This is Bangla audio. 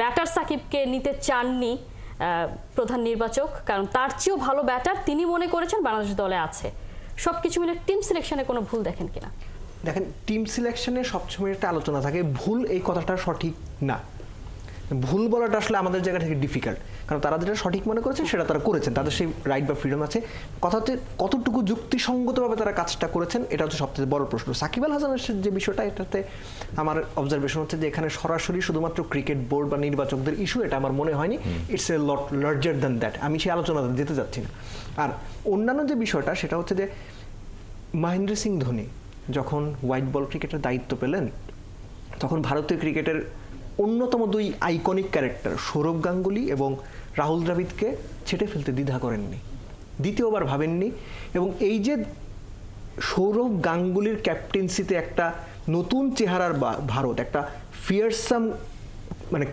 ব্যাটার সাকিবকে নিতে চাননি প্রধান নির্বাচক, কারণ তার চেয়েও ভালো ব্যাটার তিনি মনে করেছেন বাংলাদেশ দলে আছে। সবকিছু মিলে টিম সিলেকশনে কোনো ভুল দেখেন কিনা? দেখেন টিম সিলেকশনে সবসময় একটা আলোচনা থাকে, ভুল এই কথাটা সঠিক না। ভুল বলাটা আসলে আমাদের জায়গা থেকে ডিফিকাল্ট কারণ তারা যেটা সঠিক মনে করেছে সেটা তারা করেছেন। তাদের সেই রাইট বা ফ্রিডম আছে। কথা হচ্ছে কতটুকু যুক্তিসঙ্গতভাবে তারা কাজটা করেছেন এটা হচ্ছে সবচেয়ে বড় প্রশ্ন। সাকিব আল হাসানের যে বিষয়টা এটাতে আমার অবজারভেশন হচ্ছে যে এখানে সরাসরি শুধুমাত্র ক্রিকেট বোর্ড বা নির্বাচকদের ইস্যু এটা আমার মনে হয়নি। It's a lot larger than that আমি সেই আলোচনাতে যেতে যাচ্ছি না। আর অন্যান্য যে বিষয়টা সেটা হচ্ছে যে মহেন্দ্র সিং ধোনি যখন হোয়াইট বল ক্রিকেটের দায়িত্ব পেলেন তখন ভারতীয় ক্রিকেটের অন্যতম দুই আইকনিক ক্যারেক্টার সৌরভ গাঙ্গুলি এবং রাহুল দ্রাবিদকে ছেটে ফেলতে দ্বিধা করেননি। দ্বিতীয়বার ভাবেননি এবং এই যে সৌরভ গাঙ্গুলির ক্যাপ্টেন্সিতে একটা নতুন চেহারার ভারত, একটা ফিয়ারসাম মানে